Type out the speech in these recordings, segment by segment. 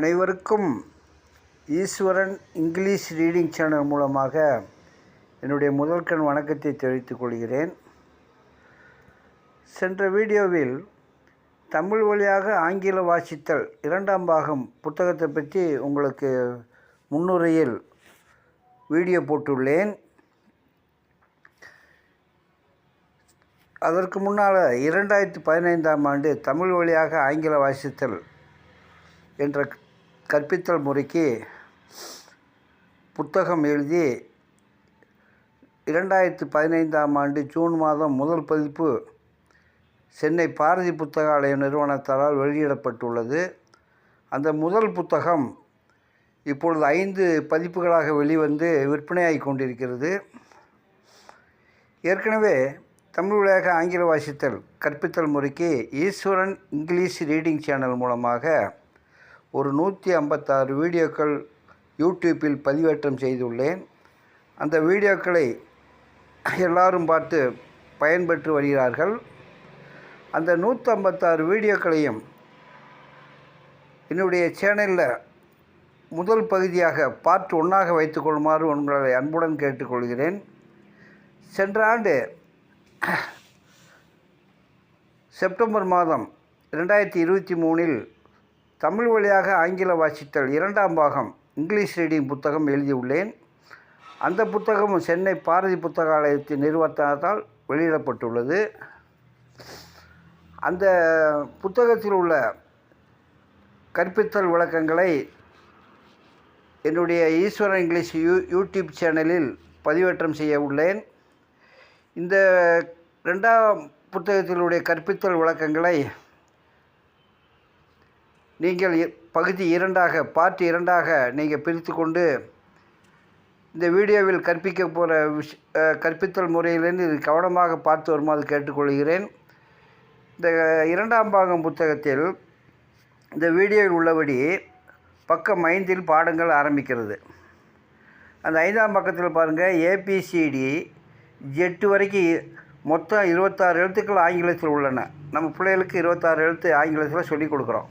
அனைவருக்கும் ஈஸ்வரன் English reading channel மூலமாக என்னுடைய முதல்கண் வணக்கத்தை தெரிவித்துக் கொள்கிறேன். சென்ற வீடியோவில் தமிழ் வழியாக ஆங்கில வாசித்தல் இரண்டாம் பாகம் புத்தகத்தை பற்றி உங்களுக்கு முன்னுரையில் வீடியோ போட்டுள்ளேன். அதற்கு முன்னால் இரண்டாயிரத்தி பதினைந்தாம் ஆண்டு தமிழ் வழியாக ஆங்கில வாசித்தல் என்ற கற்பித்தல் முறைக்கு புத்தகம் எழுதி இரண்டாயிரத்தி பதினைந்தாம் ஆண்டு ஜூன் மாதம் முதல் பதிப்பு சென்னை பாரதி புத்தகாலய நிறுவனத்தால் வெளியிடப்பட்டுள்ளது. அந்த முதல் புத்தகம் இப்பொழுது ஐந்து பதிப்புகளாக வெளிவந்து விற்பனையாகி கொண்டிருக்கிறது. ஏற்கனவே தமிழ் வழியாக ஆங்கில வாசித்தல் கற்பித்தல் முறைக்கு ஈஸ்வரன் இங்கிலீஷ் ரீடிங் சேனல் மூலமாக ஒரு நூற்றி ஐம்பத்தாறு வீடியோக்கள் யூடியூப்பில் பதிவேற்றம் செய்துள்ளேன். அந்த வீடியோக்களை எல்லாரும் பார்த்து பயன்பெற்று வருகிறார்கள். அந்த நூற்றம்பத்தாறு வீடியோக்களையும் என்னுடைய சேனலில் முதல் பகுதியாக பார்ட் ஒன்றாக வைத்துக்கொள்ளுமாறு உங்களை அன்புடன் கேட்டுக்கொள்கிறேன். சென்ற ஆண்டு செப்டம்பர் மாதம் ரெண்டாயிரத்தி இருபத்தி மூணில் தமிழ் வழியாக ஆங்கில வாசித்தல் இரண்டாம் பாகம் இங்கிலீஷ் ரீடிங் புத்தகம் எழுதியுள்ளேன். அந்த புத்தகம் சென்னை பாரதி புத்தகாலயத்தின் நிறுவனத்தால் வெளியிடப்பட்டுள்ளது. அந்த புத்தகத்தில் உள்ள கற்பித்தல் விளக்கங்களை என்னுடைய ஈஸ்வரன் இங்கிலீஷ் யூ யூடியூப் சேனலில் பதிவேற்றம் செய்ய உள்ளேன். இந்த ரெண்டாம் புத்தகத்தினுடைய கற்பித்தல் விளக்கங்களை நீங்கள் இ- பகுதி இரண்டாக பார்ட் இரண்டாக நீங்கள் பிரித்து கொண்டு இந்த வீடியோவில் கற்பிக்க போகிற விஷ் கற்பித்தல் முறையிலிருந்து இது கவனமாக பார்த்து வருமாறு கேட்டுக்கொள்கிறேன். இந்த இரண்டாம் பாகம் புத்தகத்தில் இந்த வீடியோவில் உள்ளபடி பக்கம் ஐந்தில் பாடங்கள் ஆரம்பிக்கிறது. அந்த ஐந்தாம் பக்கத்தில் பாருங்கள் ஏபிசிடி ஜெட்டு வரைக்கும் மொத்தம் இருபத்தாறு எழுத்துக்கள் ஆங்கிலத்தில் உள்ளன. நம்ம பிள்ளைகளுக்கு இருபத்தாறு எழுத்து ஆங்கிலத்தில் சொல்லிக் கொடுக்குறோம்.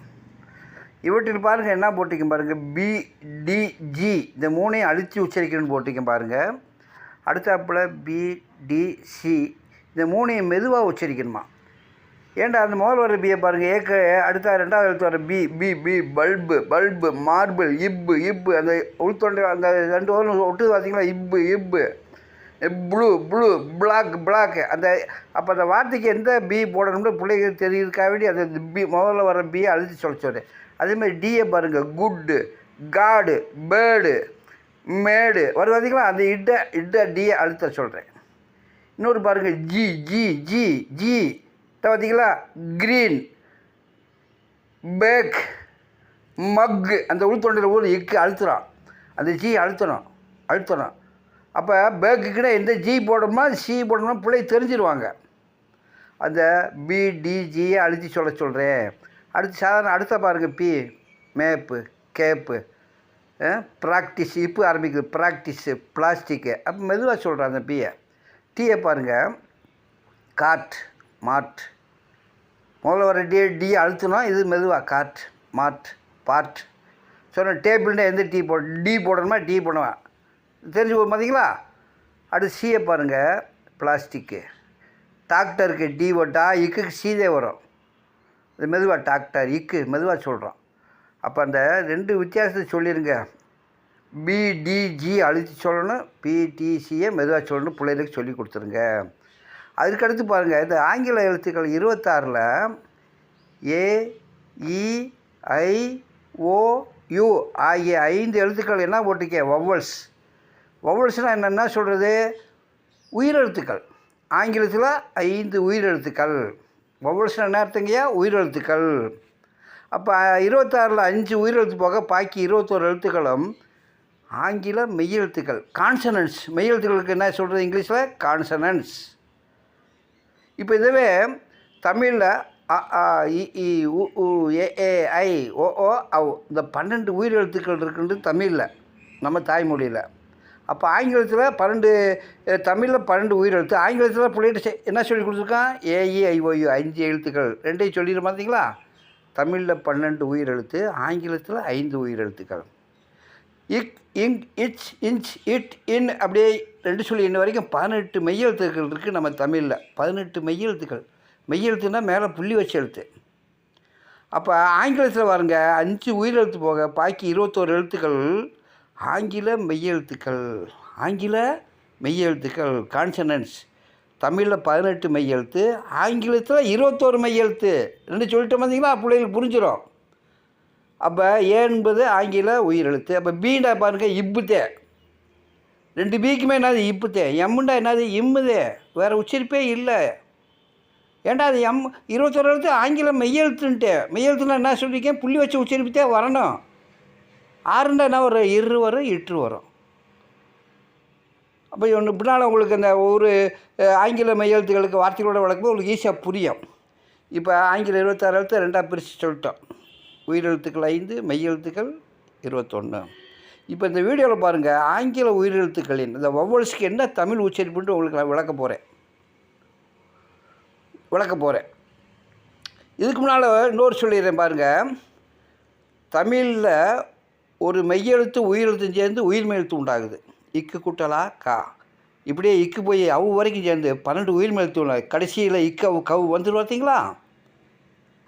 இவற்றில் பாருங்கள் என்ன போட்டிக்கும் பாருங்கள் பிடிஜி இந்த மூணையும் அழித்து உச்சரிக்கணும்னு போட்டிக்கும் பாருங்கள் அடுத்தாப்புல பிடிசி இந்த மூணையும் மெதுவாக உச்சரிக்கணுமா? ஏன்டா அந்த முதல் வர பியை பாருங்கள் ஏக்க அடுத்த ரெண்டாவது எழுத்து வர B B B bulb bulb marble இப்பு இப்பு அந்த உள்தொண்டை அந்த ரெண்டு வரும் ஒட்டு பார்த்தீங்களா இப்பு இப்பு ப்ளூ ப்ளூ பிளாக் பிளாக் அந்த அப்போ அந்த வார்த்தைக்கு எந்த பி போடணும்னு பிள்ளைகள் தெரியிருக்கா வேண்டி அந்த பி முதல்ல வர பியை அழுத்தி சொல்ல சொல்கிறேன் அதேமாதிரி டிஏ பாருங்கள் குட்டு காடு பேர்டு மேடு. வரும் பார்த்தீங்களா அந்த இட்ட இட்ட டிஏ அழுத்த சொல்கிறேன் இன்னொரு பாருங்கள் ஜி ஜி ஜி ஜி பார்த்தீங்களா க்ரீன் பேக் மக்கு அந்த உள்தொண்டையில் ஊர் இக்கு அழுத்துறோம். அந்த ஜி அழுத்தணும் அழுத்தணும். அப்போ பேக்குக்குன்னா எந்த ஜி போடணுமா சி போடணுமா பிள்ளை தெரிஞ்சிருவாங்க. அந்த பிடிஜியை அழுத்தி சொல்ல சொல்கிறேன் அடுத்து சாதாரண அடுத்த பாருங்கள் பி மேப்பு கேப்பு ப்ராக்டிஸ் இப்போ ஆரம்பிக்குது ப்ராக்டிஸு பிளாஸ்டிக்கு அப்போ மெதுவாக சொல்கிறேன் அந்த பியை டீயை பாருங்கள் காட் மாட் முதல்ல வர டி டி அழுத்தணும் இது மெதுவாக காட் மாட் பாட் சொன்ன டேபிள்னா எந்த டீ போட டி போடணுமா டீ போடுவேன் தெரிஞ்சு போகும் பார்த்தீங்களா அடுத்து சியை பாருங்கள் பிளாஸ்டிக்கு டாக்டருக்கு டி ஓட்டா இக்குக்கு சீதே வரும். மெதுவாக டாக்டர் இக்கு மெதுவாக சொல்கிறோம் அப்போ அந்த ரெண்டு வித்தியாசத்தை சொல்லிடுங்க பிடிஜி அழுத்தி சொல்லணும் பிடிசியை மெதுவாக சொல்லணும் பிள்ளைகளுக்கு சொல்லி கொடுத்துருங்க. அதுக்கடுத்து பாருங்கள் இந்த ஆங்கில எழுத்துக்கள் இருபத்தாறில் ஏ இ e, ஐ ஓ யூ ஆகிய ஐந்து எழுத்துக்கள் என்ன போட்டிருக்கே? வவ்வல்ஸ் வவ்வல்ஸ்னால் என்னென்ன சொல்கிறது உயிரெழுத்துக்கள். ஆங்கிலத்தில் ஐந்து உயிரெழுத்துக்கள். வவ்வல்ஸ்னால் என்ன உயிர் உயிரெழுத்துக்கள். அப்போ இருபத்தாறில் அஞ்சு உயிரெழுத்து போக பாக்கி இருபத்தோரு எழுத்துக்களும் ஆங்கில மெய்யெழுத்துக்கள். கான்சனன்ஸ் மெய்யெழுத்துக்களுக்கு என்ன சொல்கிறது இங்கிலீஷில்? கான்சனன்ஸ் இப்போ இதுவே தமிழில் அ இ உ உ ஏ ஏ ஐ ஓ ஓ அவ் இந்த பன்னெண்டு உயிரெழுத்துக்கள் இருக்குன்றது தமிழில் நம்ம தாய்மொழியில். அப்போ ஆங்கிலத்தில் பன்னெண்டு தமிழில் பன்னெண்டு உயிரெழுத்து. ஆங்கிலத்தில் பிள்ளைகிட்ட செ- என்ன சொல்லி கொடுத்துருக்கான்? ஏஏ ஐஓயு அஞ்சு எழுத்துக்கள். ரெண்டையும் சொல்லிடு பார்த்தீங்களா தமிழில் பன்னெண்டு உயிரெழுத்து ஆங்கிலத்தில் ஐந்து உயிரெழுத்துக்கள். இக் இங் இச் இன்ச் இட் இன் அப்படியே ரெண்டு சொல்லி இன்ன வரைக்கும் பதினெட்டு மெய்யெழுத்துக்கள் இருக்குது நம்ம தமிழில். பதினெட்டு மெய்யெழுத்துக்கள். மெய்யெழுத்துனா மேலே புள்ளி வச்ச எழுத்து. அப்போ ஆங்கிலத்தில் வாருங்க அஞ்சு உயிரெழுத்து போக பாக்கி இருபத்தோரு எழுத்துக்கள் ஆங்கில மெய்யெழுத்துக்கள் ஆங்கில மெய்யெழுத்துக்கள் கான்சனன்ஸ் தமிழில் பதினெட்டு மெய்யெழுத்து ஆங்கிலத்தில் இருபத்தோரு மெய்யெழுத்து. ரெண்டு சொல்லிட்டு வந்தீங்கன்னா பிள்ளைகளுக்கு புரிஞ்சிடும் அப்போ ஏ என்பது ஆங்கில உயிரெழுத்து. அப்போ பீண்டா பாருங்க இப்புத்தே. ரெண்டு பீக்குமே என்னது? இப்புத்தே. எம்முண்டா என்னது? இம்முதே. வேறு உச்சரிப்பே இல்லை. ஏன்டா அது எம் இருபத்தொரு எழுத்து ஆங்கிலம் மெய்யெழுத்துன்ட்டு. மெய்யெழுத்துனா என்ன சொல்லியிருக்கேன் புள்ளி வச்சு உச்சரிப்புத்தே வரணும். ஆறுண்டா என்ன வரும்? இரு வரும் இற்று வரும். அப்போ ஒன்று பின்னால் உங்களுக்கு அந்த ஒரு ஆங்கில மெய்யெழுத்துகளுக்கு வார்த்தைகளோட வழக்கும்போது உங்களுக்கு ஈஸியாக புரியும். இப்போ ஆங்கில இருபத்தாறு எழுத்து ரெண்டாக பிரித்து சொல்லிட்டோம். உயிரெழுத்துக்கள் ஐந்து மெய்யெழுத்துக்கள் இருபத்தொன்று இப்போ இந்த வீடியோவில் பாருங்கள் ஆங்கில உயிரெழுத்துக்களின் இந்த வவ்வல்ஸ்க்கு என்ன தமிழ் உச்சரிப்புன்ட்டு உங்களுக்கு நான் விளக்க போகிறேன் விளக்க போகிறேன் இதுக்கு முன்னால் இன்னொரு சொல்லிடுறேன் பாருங்கள் தமிழில் ஒரு மெய்யெழுத்து உயிரெழுத்தும் சேர்ந்து உயிர்மெழுத்து உண்டாகுது. இக்கு குட்டலா கா. இப்படியே இக்கு போய் அவு வரைக்கும் சேர்ந்து பன்னெண்டு உயிர்மெழுத்து உண்டாகுது. கடைசியில் இக்க கவு வந்துடும் பார்த்தீங்களா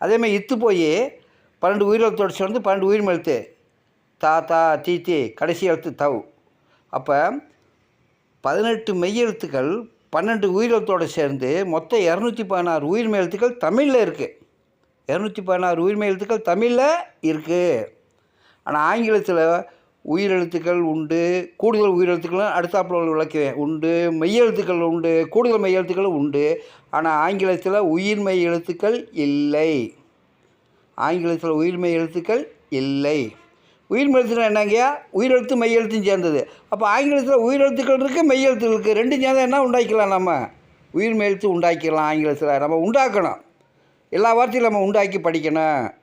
அதேமாதிரி இத்து போய் பன்னெண்டு உயிரெழுத்தோடு சேர்ந்து பன்னெண்டு உயிர்மெழுத்து தா தா தீ தீ கடைசி எழுத்து தவ். அப்போ பதினெட்டு மெய்யெழுத்துக்கள் பன்னெண்டு உயிரெழுத்தோடு சேர்ந்து மொத்தம் இரநூத்தி பதினாறு உயிர்மெய் எழுத்துக்கள் தமிழில் இருக்குது இரநூத்தி பதினாறு உயிர்மெய் எழுத்துக்கள் தமிழில் இருக்குது ஆனால் ஆங்கிலத்தில் உயிரெழுத்துக்கள் உண்டு கூடுதல் உயிரெழுத்துக்களும் அடுத்தாப்புல விளக்குவேன். உண்டு மெய்யெழுத்துக்கள் உண்டு கூடுதல் மெய்யெழுத்துக்களும் உண்டு. ஆனால் ஆங்கிலத்தில் உயிர்மெய் எழுத்துக்கள் இல்லை. ஆங்கிலத்தில் உயிர்மெய் எழுத்துக்கள் இல்லை. உயிர்மெய் எழுத்துனா என்னங்கய்யா? உயிரெழுத்து மெய்யெழுத்தும் சேர்ந்தது. அப்போ ஆங்கிலத்தில் உயிரெழுத்துக்கள் இருக்குது மெய்யெழுத்து இருக்குது ரெண்டும் சேர்ந்தால் என்ன உண்டாக்கிக்கலாம் நம்ம? உயிர்மெய் எழுத்து உண்டாக்கிடலாம் ஆங்கிலத்தில். நம்ம உண்டாக்கணும். எல்லா வார்த்தையும் நம்ம உண்டாக்கி படிக்கணும்.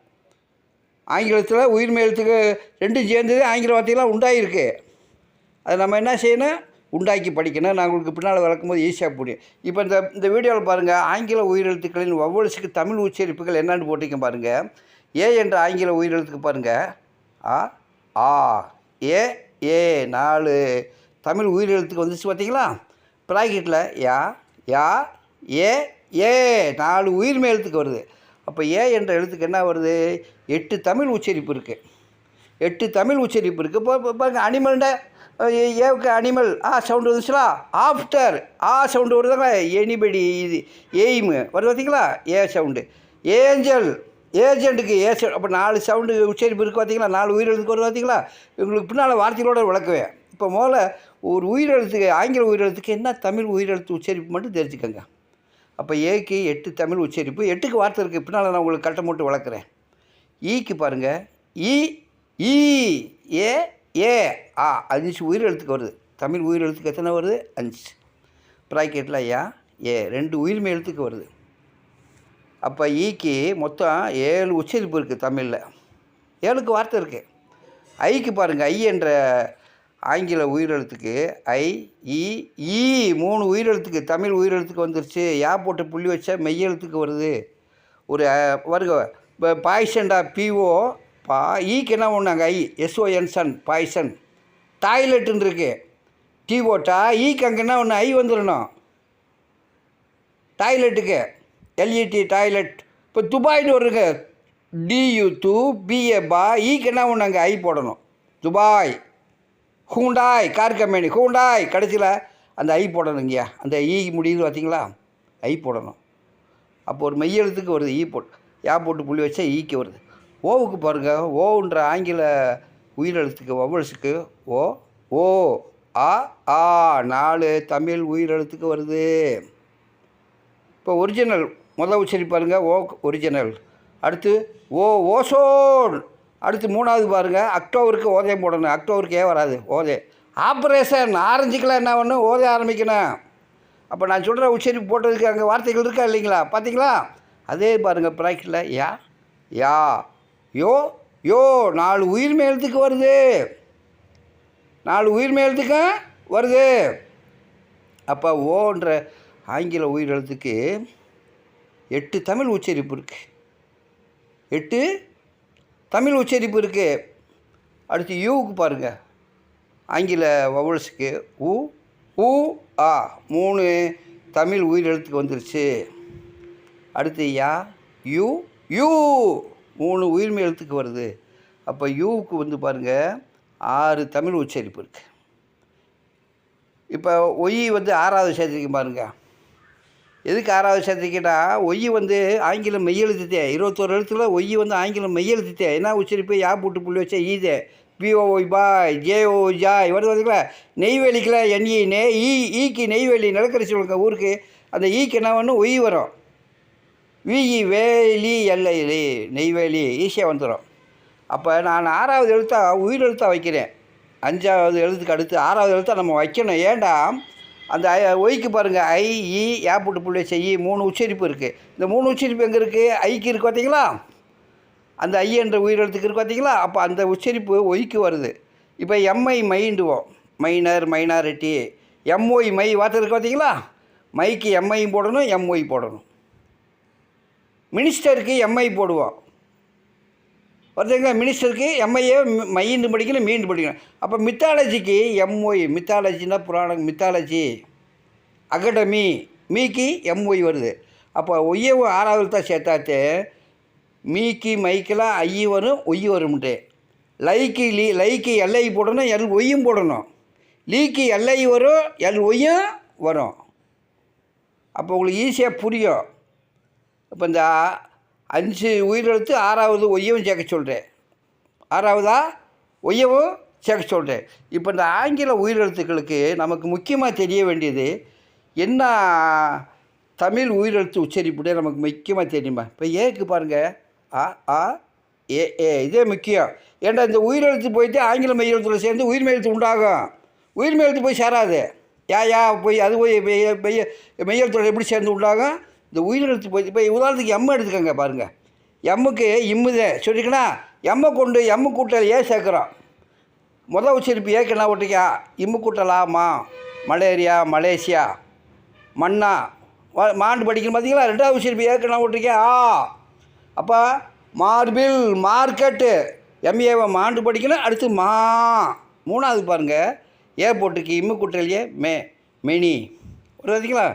ஆங்கிலத்தில் உயிர் எழுத்துக்கு ரெண்டும் சேர்ந்தது ஆங்கில வார்த்தையெல்லாம் உண்டாயிருக்கு. அதை நம்ம என்ன செய்யணும்? உண்டாக்கி படிக்கணும். நான் உங்களுக்கு பின்னால் விளக்கும்போது ஈஸியாக புரியும். இப்போ இந்த இந்த வீடியோவில் பாருங்கள் ஆங்கில உயிரெழுத்துக்களின் ஒவ்வொருசுக்கு தமிழ் உச்சரிப்புகள் என்னென்னு போட்டிங்க பாருங்கள் ஏ என்ற ஆங்கில உயிரெழுத்துக்கு பாருங்கள் ஆ ஆ ஏ ஏ நாலு. தமிழ் உயிரெழுத்துக்கு வந்துச்சு பார்த்தீங்களா ப்ராக்கெட்டில் யா யா ஏ ஏ நாலு உயிர் எழுத்துக்கு வருது. அப்போ ஏ என்ற எழுத்துக்கு என்ன வருது? எட்டு தமிழ் உச்சரிப்பு இருக்குது எட்டு தமிழ் உச்சரிப்பு இருக்குது இப்போ பாருங்கள் பாருங்க அனிமல்ட ஏவுக்கு அனிமல் ஆ சவுண்டு வந்துச்சுலா? ஆஃப்டர் ஆ சவுண்டு வருதாங்க? எனிபடி இது எய்மு வருது பார்த்தீங்களா ஏ சவுண்டு ஏஞ்சல் ஏஜென்ட்டுக்கு ஏ சவு அப்போ நாலு சவுண்டு உச்சரிப்பு இருக்குது பார்த்தீங்களா நாலு உயிரெழுத்துக்கு வருது பார்த்தீங்களா இவங்களுக்கு பின்னால் வார்த்தைகளோட விளக்குவேன். இப்போ முதல்ல ஒரு உயிரெழுத்துக்கு ஆங்கில உயிரெழுத்துக்கு என்ன தமிழ் உயிரெழுத்து உச்சரிப்பு மட்டும் தெரிஞ்சுக்கோங்க. அப்போ ஏக்கு எட்டு தமிழ் உச்சரிப்பு. எட்டுக்கு வார்த்தை இருக்குது பின்னால் நான் உங்களுக்கு கட்ட மூட்டு வளர்க்குறேன். E ஈக்கு பாருங்கள் ஈ e, ஈ e, ஏ ஏ ஆ அஞ்சு உயிர் எழுத்துக்கு வருது. தமிழ் உயிர் எழுத்துக்கு எத்தனை வருது? அஞ்சு. ப்ராக்கெட்டில் ஐயா ஏ ரெண்டு உயிர்மை எழுத்துக்கு வருது. அப்போ ஈக்கு மொத்தம் ஏழு உச்சரிப்பு இருக்குது தமிழில். ஏழுக்கு வார்த்தை இருக்குது ஐக்கு பாருங்கள் ஐ என்ற ஆங்கில உயிரெழுத்துக்கு ஐ இ ஈ மூணு உயிரெழுத்துக்கு தமிழ் உயிரெழுத்துக்கு வந்துருச்சு. யா போட்டு புள்ளி வச்சா மெய்யெழுத்துக்கு வருது. ஒரு வருக இப்போ பாய்சன்டா பிஓ பா ஈக்கு என்ன ஒன்றாங்க I S O N son poison. டாய்லெட்டுன்னு இருக்கு. டீ போட்டா ஈக்கு அங்கே என்ன ஒன்று ஐ வந்துடணும் டாய்லெட்டுக்கு. LED toilet. இப்போ துபாய்னு வருங்க டியூ து பிஏ பா ஈக்கு என்ன ஒன்று அங்கே ஐ போடணும். Dubai. Hyundai car company Hyundai. கடைசியில் அந்த ஐ போடணுங்கய்யா. அந்த ஈ முடியுது பார்த்தீங்களா ஐ போடணும். அப்போ ஒரு மெய்யெழுத்துக்கு வருது ஈ போட்டு யா போட்டு புள்ளி வச்சா ஈக்கு வருது. ஓவுக்கு பாருங்கள் ஓன்ற ஆங்கில உயிரெழுத்துக்கு வவ்வல்ஸுக்கு ஓ ஓ ஆ ஆ நாலு தமிழ் உயிரெழுத்துக்கு வருது. இப்போ ஒரிஜினல் முதல் உச்சரி பாருங்கள் ஓ ஒரிஜினல் அடுத்து ஓ ஓசோன். அடுத்து மூணாவது பாருங்கள் அக்டோபருக்கு ஓதே போடணும். அக்டோபருக்கே வராது ஓதே. ஆப்ரேஷன் ஆரஞ்சுக்கெலாம் என்ன பண்ணணும் ஓதே ஆரம்பிக்கணும். அப்போ நான் சொல்கிற உச்சரிப்பு போட்டதுக்கு அங்கே வார்த்தைகள் இருக்கா இல்லைங்களா? பார்த்தீங்களா அதே பாருங்கள் ப்ராக்டில் யா யா யோ யோ நாலு உயிர் மேலத்துக்கு வருது. நாலு உயிர் மேலத்துக்கு வருது. அப்போ ஓன்ற ஆங்கில உயிர் எழுத்துக்கு எட்டு தமிழ் உச்சரிப்பு இருக்குது எட்டு தமிழ் உச்சரிப்பு இருக்குது அடுத்து யூவுக்கு பாருங்கள் ஆங்கில வவுல்ஸுக்கு உ உ ஆ. மூணு தமிழ் உயிரெழுத்துக்கு வந்துருச்சு. அடுத்து யா யூ யூ. மூணு உயிர்மை எழுத்துக்கு வருது. அப்போ யூவுக்கு வந்து பாருங்கள் ஆறு தமிழ் உச்சரிப்பு இருக்குது இப்போ ஒய் வந்து ஆறாவது சேர்த்துக்கு பாருங்கள் எதுக்கு ஆறாவது சேர்த்துக்கிட்டா ஒய் வந்து ஆங்கிலம் மெய்யெழுத்துத்தே இருபத்தோரு எழுத்துல ஒய் வந்து ஆங்கிலம் மெய்யெழுத்துத்தே என்ன உச்சரிப்பு? யா போட்டு புள்ளி வச்சா ஈதே P O boy J O joy வருது பார்த்தீங்களா நெய்வேலிக்கில் என்இ நே ஈ ஈக்கு நெய்வேலி நிலக்கரிசி சொல்லுங்க ஊருக்கு அந்த ஈக்கு என்ன ஒன்று ஒய் வரும். விஇ வேலி எல்ஐலி நெய்வேலி ஈஸியாக வந்துடும் அப்போ நான் ஆறாவது எழுத்தா உயிர் எழுத்தா வைக்கிறேன். அஞ்சாவது எழுத்துக்கு அடுத்து ஆறாவது எழுத்தா நம்ம வைக்கணும். ஏண்டா அந்த ஐ- ஒய்க்கு பாருங்கள் ஐ இ ஏப்புட்டு புள்ளி செய்யி மூணு உச்சரிப்பு இருக்குது இந்த மூணு உச்சரிப்பு எங்கே இருக்குது ஐக்கு இருக்குது பார்த்தீங்களா அந்த ஐ என்ற உயிரெழுத்துக்கு இருக்கு பார்த்தீங்களா அப்போ அந்த உச்சரிப்பு ஒய்க்கு வருது. இப்போ M I மைண்டுவோம் minor minority. M Y my வார்த்தை இருக்கு பார்த்தீங்களா மைக்கு எம்ஐயும் போடணும் எம்ஒய் போடணும். மினிஸ்டருக்கு எம்ஐ போடுவோம். ஒருத்தங்க மினிஸ்டருக்கு எம்ஐஏ மைண்டு படிக்கணும் மீண்டு படிக்கணும். அப்போ மித்தாலஜிக்கு எம்ஒய் மித்தாலஜினா புராணம் மித்தாலஜி அகடமி மீக்கு எம்ஒய் வருது. அப்போ ஒய்யவும் ஆறாவது தான் சேர்த்தாத்தே மீக்கு மைக்கெல்லாம் ஐ வரும் ஒய் வரும்ட்டு. லைக்கு லீ லைக்கு எல்ஐ போடணும் எல் ஒய்யும் போடணும். லீக்கு எல்ஐ வரும் எல் ஒய்யும் வரும். அப்போ உங்களுக்கு ஈஸியாக புரியும். இப்போ இந்த அஞ்சு உயிரெழுத்து ஆறாவது ஒய்யவும் சேர்க்க சொல்கிறேன் ஆறாவதா? ஒய்யவும் சேர்க்க சொல்கிறேன் இப்போ இந்த ஆங்கில உயிரெழுத்துக்களுக்கு நமக்கு முக்கியமாக தெரிய வேண்டியது என்ன தமிழ் உயிரெழுத்து உச்சரிப்புடைய நமக்கு முக்கியமாக தெரியுமா? இப்போ ஏக்கு பாருங்கள் ஆ ஆ ஏ ஏ இதே முக்கியம். ஏன்டா இந்த உயிரெழுத்து போயிட்டு ஆங்கில மெய்யெழுத்துல சேர்ந்து உயிர் மெய்யெழுத்து உண்டாகும்? உயிர் மெய்யெழுத்து போய் சேராது. யா யா போய் அது போய் மெய்ய மெய்ய மெய்யெழுத்தோட எப்படி சேர்ந்து உண்டாகும்? இந்த உயிரெழுத்து போய் இப்போ உதாரணத்துக்கு எம்ம எடுத்துக்கோங்க பாருங்கள் எம்முக்கு இம்முதே சொல்லிக்கணா எம்மை கொண்டு எம்மு கூட்டல் ஏ சேர்க்குறோம். முதல் உச்சரிப்பு ஏக்கண்ணா ஒட்டிக்கா இம்மு கூட்டலா மா மலேரியா மலேசியா மன்னா மாண்டு படிக்கணும் பார்த்தீங்களா? ரெண்டாவது உச்சரிப்பு ஏக்கண்ணா ஒட்டிக்கா ஆ. அப்போ மார்பில் மார்க்கெட்டு எம்ஏவை மாண்டு படிக்கணும் அடுத்து மா. மூணாவது பாருங்கள் ஏ போட்டுக்கு இம்மு கூட்டலையே மே மினி. ஒரு பார்த்தீங்களா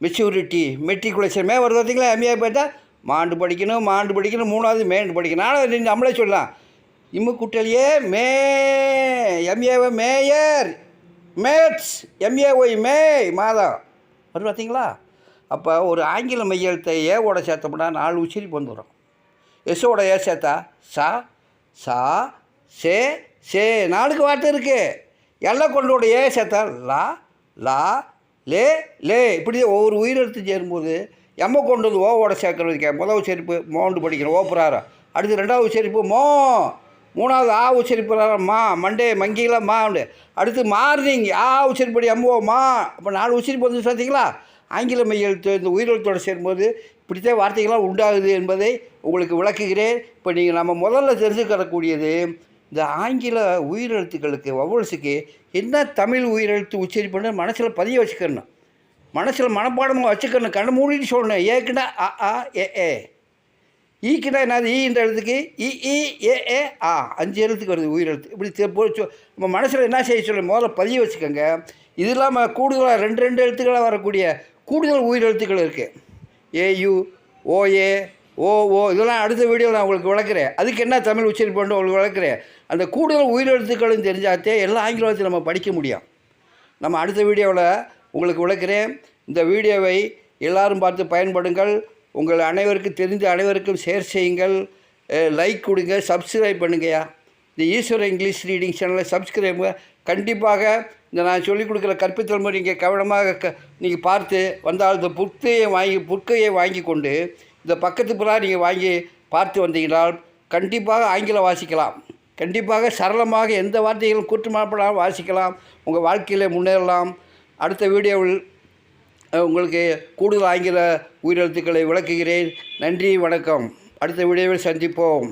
மெச்சூரிட்டி மெட்ரிகுலேஷன் மே வருது பார்த்தீங்களா? எம்ஏ போயிட்டா மாண்டு படிக்கணும் மாண்டு படிக்கணும் மூணாவது மேண்டு படிக்கணும். ஆனால் நீ நம்மளே சொல்லலாம். இம்மு கூட்டலையே May M A O mayor. Mats M A Y May மாதம் வருது பார்த்தீங்களா? அப்போ ஒரு ஆங்கில மையத்தை ஏவோட சேர்த்தோம்னா நாலு உச்சரிப்பு வந்துடும் எஸ்ஸோட ஏ சேர்த்தா சா சா சே சே. நாளுக்கு வார்த்தை இருக்குது எல்லாம் கொண்டோட ஏ சேர்த்தா லா லா லே லே இப்படி ஒவ்வொரு உயிரெழுத்து சேரும்போது எம்ம கொண்டு வந்து ஓவோட சேர்க்கறதுக்கு முதல் உச்சரிப்பு மோண்டு படிக்கிறோம் ஓ அடுத்து ரெண்டாவது உச்சரிப்பு மோ மூணாவது ஆ உச்சரிப்பு மா மண்டே மங்கில மா உண்டு அடுத்து மார்னிங் ஆ உச்சரிப்படி எம்மோ மா. அப்போ நாலு உச்சரிப்பு வந்து பார்த்தீங்களா ஆங்கில மையெழுத்து இந்த உயிரெழுத்தோடு சேரும்போது இப்படித்தான் வார்த்தைகள்லாம் உண்டாகுது என்பதை உங்களுக்கு விளக்குகிறேன். இப்போ நீங்கள் நம்ம முதல்ல தெரிஞ்சுக்கிறக்கூடியது இந்த ஆங்கில உயிரெழுத்துக்களுக்கு வவ்வல்ஸுக்கு என்ன தமிழ் உயிரெழுத்து உச்சரிப்புன்னு மனசில் பதிய வச்சுக்கணும். மனசில் மனப்பாடமாக வச்சுக்கணும். கண்ணு மூடிட்டு சொல்லணும். ஏக்குன்னா அ ஆ ஏ. ஏ ஈக்குனா என்னது? ஈன்ற எழுத்துக்கு இ இ ஏ ஏ ஆ. அஞ்சு எழுத்துக்கு வருது உயிரெழுத்து. இப்படி சொ- நம்ம மனசில் என்ன செய்ய சொல்ல முதல்ல பதிய வச்சுக்கோங்க. இது இல்லாமல் கூடுதலாக ரெண்டு ரெண்டு எழுத்துக்களாக வரக்கூடிய கூடுதல் உயிரெழுத்துக்கள் இருக்குது ஏயு ஓஏ ஓ ஓ இதெல்லாம் அடுத்த வீடியோவில் நான் உங்களுக்கு விளக்குறேன். அதுக்கு என்ன தமிழ் உச்சரிப்பு உங்களுக்கு விளக்குறேன். அந்த கூடுதல் உயிரெழுத்துக்களும் தெரிஞ்சாத்தே எல்லா ஆங்கிலத்தையும் நம்ம படிக்க முடியும். நம்ம அடுத்த வீடியோவில் உங்களுக்கு விளக்குறேன். இந்த வீடியோவை எல்லாரும் பார்த்து பயன்படுங்கள். உங்கள் அனைவருக்கும் தெரிந்த அனைவருக்கும் ஷேர் செய்யுங்கள். லைக் கொடுங்க சப்ஸ்கிரைப் பண்ணுங்கய்யா. இந்த ஈஸ்வர இங்கிலீஷ் ரீடிங் சேனலை சப்ஸ்கிரைப் கண்டிப்பாக இந்த நான் சொல்லிக் கொடுக்குற கற்பித்தல் முறை நீங்கள் கவனமாக க நீங்கள் பார்த்து வந்தால் இந்த புக்கையை வாங்கி புக்கையை வாங்கி கொண்டு இந்த பக்கத்து புறா நீங்கள் வாங்கி பார்த்து வந்தீங்களால் கண்டிப்பாக ஆங்கிலம் வாசிக்கலாம். கண்டிப்பாக சரளமாக எந்த வார்த்தைகளும் கூற்றுமாப்படாமல் வாசிக்கலாம். உங்கள் வாழ்க்கையில் முன்னேறலாம். அடுத்த வீடியோவில் உங்களுக்கு கூடுதல் ஆங்கில உயிரெழுத்துக்களை விளக்குகிறேன். நன்றி வணக்கம். அடுத்த வீடியோவில் சந்திப்போம்.